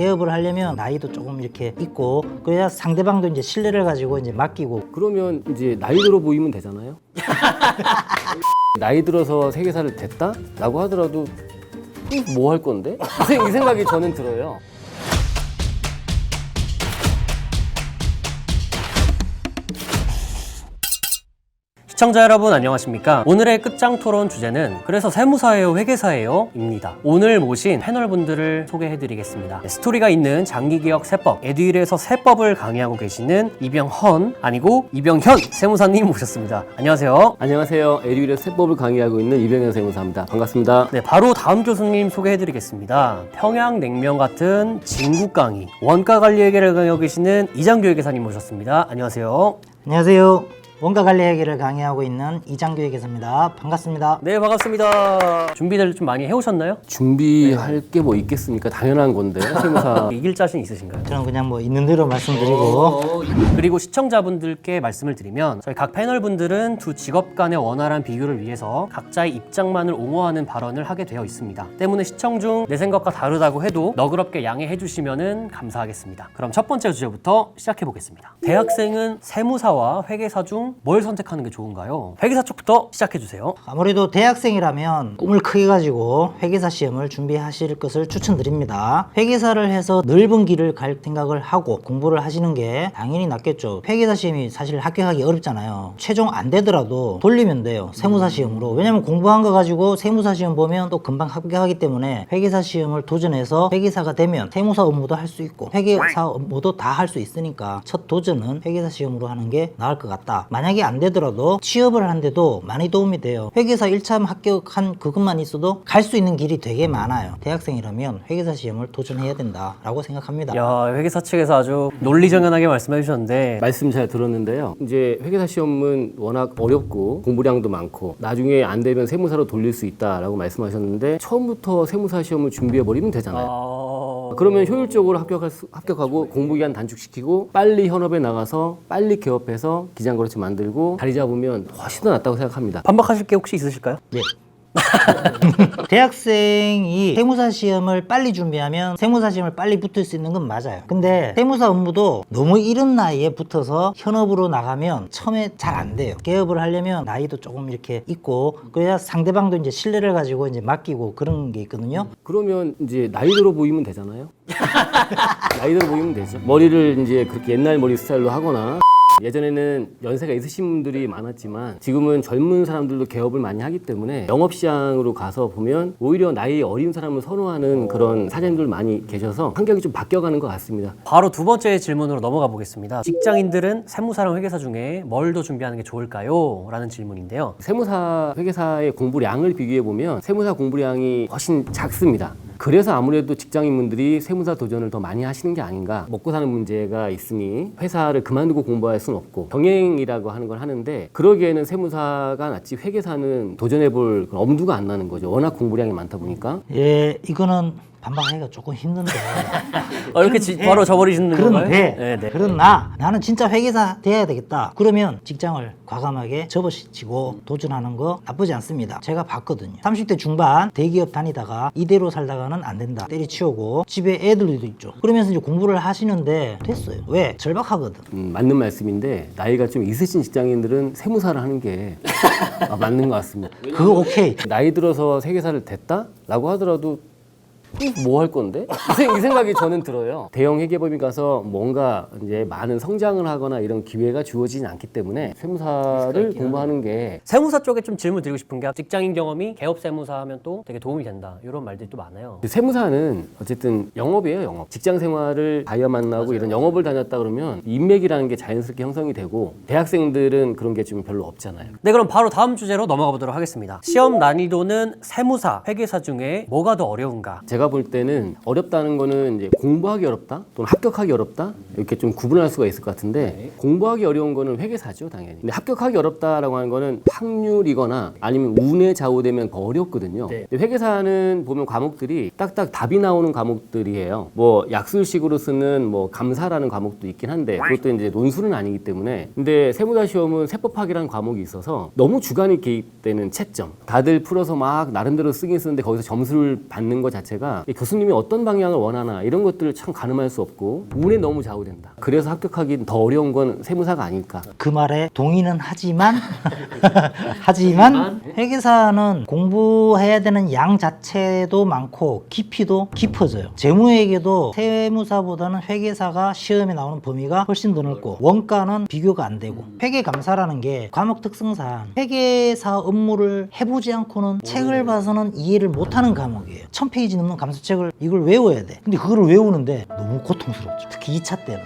개업을 하려면 나이도 조금 이렇게 있고 그래야 상대방도 이제 신뢰를 가지고 이제 맡기고 그러면 이제 나이 들어 보이면 되잖아요. 나이 들어서 세계사를 됐다라고 하더라도 뭐 할 건데? 이 생각이 저는 들어요. 시청자 여러분 안녕하십니까? 오늘의 끝장 토론 주제는 그래서 세무사예요 회계사예요? 입니다. 오늘 모신 패널분들을 소개해 드리겠습니다. 네, 스토리가 있는 장기기억 세법 에듀일에서 세법을 강의하고 계시는 이병헌 아니고 이병현 세무사님 모셨습니다. 안녕하세요. 안녕하세요. 에듀윌의 세법을 강의하고 있는 이병현 세무사입니다. 반갑습니다. 네, 바로 다음 교수님 소개해 드리겠습니다. 평양냉면 같은 진국 강의 원가 관리 회계를 강의하고 계시는 이장교 회계사님 모셨습니다. 안녕하세요. 안녕하세요. 원가 관리 회계를 강의하고 있는 이장교 회계사입니다. 반갑습니다. 네 반갑습니다 준비들 좀 많이 해오셨나요? 준비할 게 뭐 있겠습니까? 당연한 건데 세무사. 이길 자신 있으신가요? 저는 그냥 뭐 있는 대로 말씀드리고 어, 그리고 시청자분들께 말씀을 드리면 저희 각 패널 분들은 두 직업 간의 원활한 비교를 위해서 각자의 입장만을 옹호하는 발언을 하게 되어 있습니다. 때문에 시청 중 내 생각과 다르다고 해도 너그럽게 양해해 주시면 감사하겠습니다. 그럼 첫 번째 주제부터 시작해 보겠습니다. 대학생은 세무사와 회계사 중뭘 선택하는 게 좋은가요? 회계사 쪽부터 시작해 주세요. 아무래도 대학생이라면 꿈을 크게 가지고 회계사 시험을 준비하실 것을 추천드립니다. 회계사를 해서 넓은 길을 갈 생각을 하고 공부를 하시는 게 당연히 낫겠죠. 회계사 시험이 사실 합격하기 어렵잖아요. 최종 안 되더라도 돌리면 돼요. 세무사 시험으로. 왜냐면 공부한 거 가지고 세무사 시험 보면 또 금방 합격하기 때문에 회계사 시험을 도전해서 회계사가 되면 세무사 업무도 할 수 있고 회계사 업무도 다 할 수 있으니까 첫 도전은 회계사 시험으로 하는 게 나을 것 같다. 만약에 안 되더라도 취업을 하는데도 많이 도움이 돼요. 회계사 1차 합격한 그것만 있어도 갈 수 있는 길이 되게 많아요. 대학생이라면 회계사 시험을 도전해야 된다라고 생각합니다. 야 회계사 측에서 아주 논리정연하게 말씀해 주셨는데 말씀 잘 들었는데요. 이제 회계사 시험은 워낙 어렵고 공부량도 많고 나중에 안 되면 세무사로 돌릴 수 있다라고 말씀하셨는데 처음부터 세무사 시험을 준비해 버리면 되잖아요. 어... 그러면 효율적으로 합격할 수, 합격하고 공부 기간 단축시키고 빨리 현업에 나가서 빨리 개업해서 기장 거래처 만들고 자리 잡으면 훨씬 더 낫다고 생각합니다. 반박하실 게 혹시 있으실까요? 네. 대학생이 세무사 시험을 빨리 준비하면 세무사 시험을 빨리 붙을 수 있는 건 맞아요. 근데 세무사 업무도 너무 이른 나이에 붙어서 현업으로 나가면 처음에 잘 안 돼요. 개업을 하려면 나이도 조금 이렇게 있고 그래야 상대방도 이제 신뢰를 가지고 이제 맡기고 그런 게 있거든요. 그러면 이제 나이 들어 보이면 되잖아요. 나이 들어 보이면 되죠. 머리를 이제 그렇게 옛날 머리 스타일로 하거나 예전에는 연세가 있으신 분들이 많았지만 지금은 젊은 사람들도 개업을 많이 하기 때문에 영업시장으로 가서 보면 오히려 나이 어린 사람을 선호하는 그런 사장님들 많이 계셔서 환경이 좀 바뀌어가는 것 같습니다. 바로 두 번째 질문으로 넘어가 보겠습니다. 직장인들은 세무사랑 회계사 중에 뭘 더 준비하는 게 좋을까요? 라는 질문인데요. 세무사 회계사의 공부량을 비교해 보면 세무사 공부량이 훨씬 작습니다. 그래서 아무래도 직장인분들이 세무사 도전을 더 많이 하시는 게 아닌가. 먹고 사는 문제가 있으니 회사를 그만두고 공부할 수는 없고 병행이라고 하는 걸 하는데 그러기에는 세무사가 낫지 회계사는 도전해 볼 그런 엄두가 안 나는 거죠. 워낙 공부량이 많다 보니까. 예, 이거는 반박하기가 조금 힘든데. 어, 이렇게 지- 바로 저버리시는 건가요? 그런데 네, 네. 그러나 나는 진짜 회계사 돼야 되겠다. 그러면 직장을 과감하게 접어치고 도전하는 거 나쁘지 않습니다. 제가 봤거든요. 30대 중반 대기업 다니다가 이대로 살다가는 안 된다. 때리치우고 집에 애들도 있죠. 그러면서 이제 공부를 하시는데 됐어요. 왜? 절박하거든. 음, 맞는 말씀인데 나이가 좀 있으신 직장인들은 세무사를 하는 게 아, 맞는 것 같습니다. 그거 오케이. 나이 들어서 세계사를 됐다라고 하더라도 뭐 할 건데? 이, 생, 이 생각이 저는 들어요. 대형 회계법인 가서 뭔가 이제 많은 성장을 하거나 이런 기회가 주어지진 않기 때문에 세무사를 공부하는 게 세무사 쪽에 좀 질문 드리고 싶은 게 직장인 경험이 개업 세무사 하면 또 되게 도움이 된다. 이런 말들이 또 많아요. 세무사는 어쨌든 영업이에요, 영업. 직장 생활을 다이어 만나고 이런 영업을 다녔다 그러면 인맥이라는 게 자연스럽게 형성이 되고 대학생들은 그런 게 좀 별로 없잖아요. 네, 그럼 바로 다음 주제로 넘어가 보도록 하겠습니다. 시험 난이도는 세무사, 회계사 중에 뭐가 더 어려운가? 제가 볼 때는 어렵다는 거는 이제 공부하기 어렵다 또는 합격하기 어렵다 이렇게 좀 구분할 수가 있을 것 같은데 공부하기 어려운 거는 회계사죠 당연히. 근데 합격하기 어렵다라고 하는 거는 확률이거나 아니면 운에 좌우되면 더 어렵거든요. 네. 근데 회계사는 보면 과목들이 딱딱 답이 나오는 과목들이에요. 뭐 약술식으로 쓰는 뭐 감사라는 과목도 있긴 한데 그것도 이제 논술은 아니기 때문에. 근데 세무사 시험은 세법학이라는 과목이 있어서 너무 주관이 개입되는 채점. 다들 풀어서 막 나름대로 쓰긴 쓰는데 거기서 점수를 받는 것 자체가 이 교수님이 어떤 방향을 원하나 이런 것들을 참 가늠할 수 없고 운에 너무 좌우된다. 그래서 합격하기 더 어려운 건 세무사가 아닐까. 그 말에 동의는 하지만 하지만 회계사는 공부해야 되는 양 자체도 많고 깊이도 깊어져요. 재무회계도 세무사보다는 회계사가 시험에 나오는 범위가 훨씬 더 넓고 원가는 비교가 안 되고 회계 감사라는 게 과목 특성상 회계사 업무를 해보지 않고는 책을 봐서는 이해를 못하는 과목이에요. 천 페이지 넘는 감사책을 이걸 외워야 돼. 근데 그걸 외우는데 너무 고통스럽죠. 특히 2차 때는.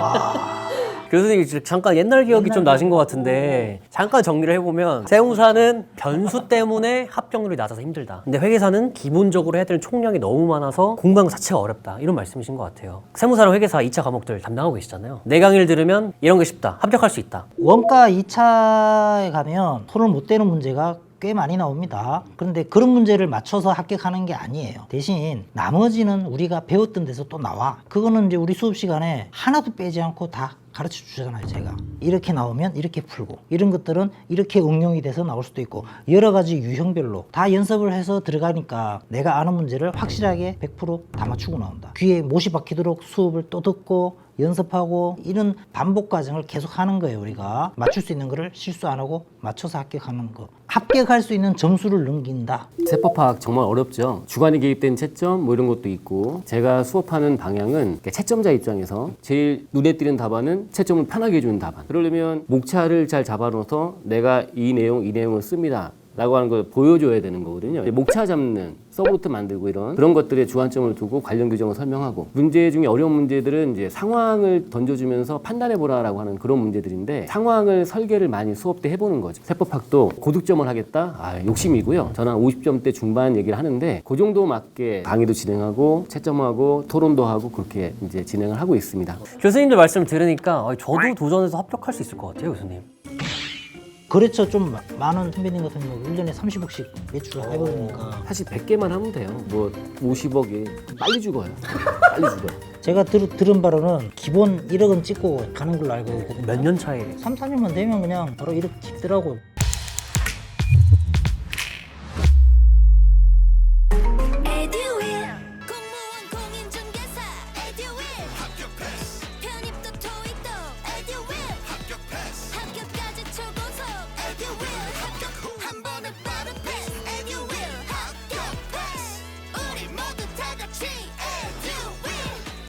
와. 교수님 지금 잠깐 옛날 기억이 좀 나신 것 같은데 잠깐 정리를 해보면 세무사는 변수 때문에 합격률이 낮아서 힘들다. 근데 회계사는 기본적으로 해야 되는 총량이 너무 많아서 것 자체가 어렵다. 이런 말씀이신 것 같아요. 세무사랑 회계사 2차 과목들 담당하고 계시잖아요. 내 강의를 들으면 이런 게 쉽다. 합격할 수 있다. 원가 2차에 가면 손을 못 대는 문제가 꽤 많이 나옵니다. 그런데 그런 문제를 맞춰서 합격하는 게 아니에요. 대신 나머지는 우리가 배웠던 데서 또 나와. 그거는 이제 우리 수업 시간에 하나도 빼지 않고 다 가르쳐 주잖아요, 제가. 이렇게 나오면 이렇게 풀고, 이런 것들은 이렇게 응용이 돼서 나올 수도 있고, 여러 가지 유형별로 다 연습을 해서 들어가니까 내가 아는 문제를 확실하게 100%다 맞추고 나온다. 귀에 못이 박히도록 수업을 또 듣고, 연습하고 이런 반복 과정을 계속 하는 거예요 우리가 맞출 수 있는 거를 실수 안 하고 맞춰서 합격하는 거 합격할 수 있는 점수를 넘긴다 세법학 정말 어렵죠. 주관이 개입된 채점 뭐 이런 것도 있고 제가 수업하는 방향은 채점자 입장에서 제일 눈에 띄는 답안은 채점을 편하게 해주는 답안. 그러려면 목차를 잘 잡아놓아서 내가 이 내용 이 내용을 씁니다. 라고 하는 걸 보여줘야 되는 거거든요. 목차 잡는 서브노트 만들고 이런 그런 것들에 주안점을 두고 관련 규정을 설명하고 문제 중에 어려운 문제들은 이제 상황을 던져주면서 판단해 보라라고 하는 그런 문제들인데 상황을 설계를 많이 수업 때 해보는 거죠. 세법학도 고득점을 하겠다. 아, 욕심이고요. 저는 한 50점대 중반 얘기를 하는데 그 정도 맞게 강의도 진행하고 채점하고 토론도 하고 그렇게 이제 진행을 하고 있습니다. 교수님들 말씀 들으니까 어, 저도 도전해서 합격할 수 있을 것 같아요, 교수님. 그렇죠 좀 마- 많은 선배님 같은 경우 1년에 30억씩 매출을 해버리니까 사실 100개만 하면 돼요. 뭐 50억이 빨리 죽어요. 빨리 죽어요. 제가 들, 들은 바로는 기본 1억은 찍고 가는 걸로 알고 있거든요 몇 년 차에 3, 4년만 되면 그냥 바로 1억 찍더라고